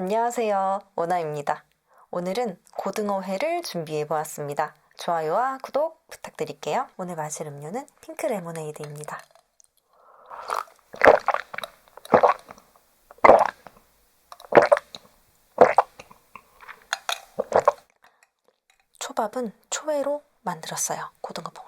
안녕하세요. 오나입니다. 오늘은 고등어회를 준비해 보았습니다. 좋아요와 구독 부탁드릴게요. 오늘 마실 음료는 핑크 레모네이드입니다. 초밥은 초회로 만들었어요. 고등어 봉초밥.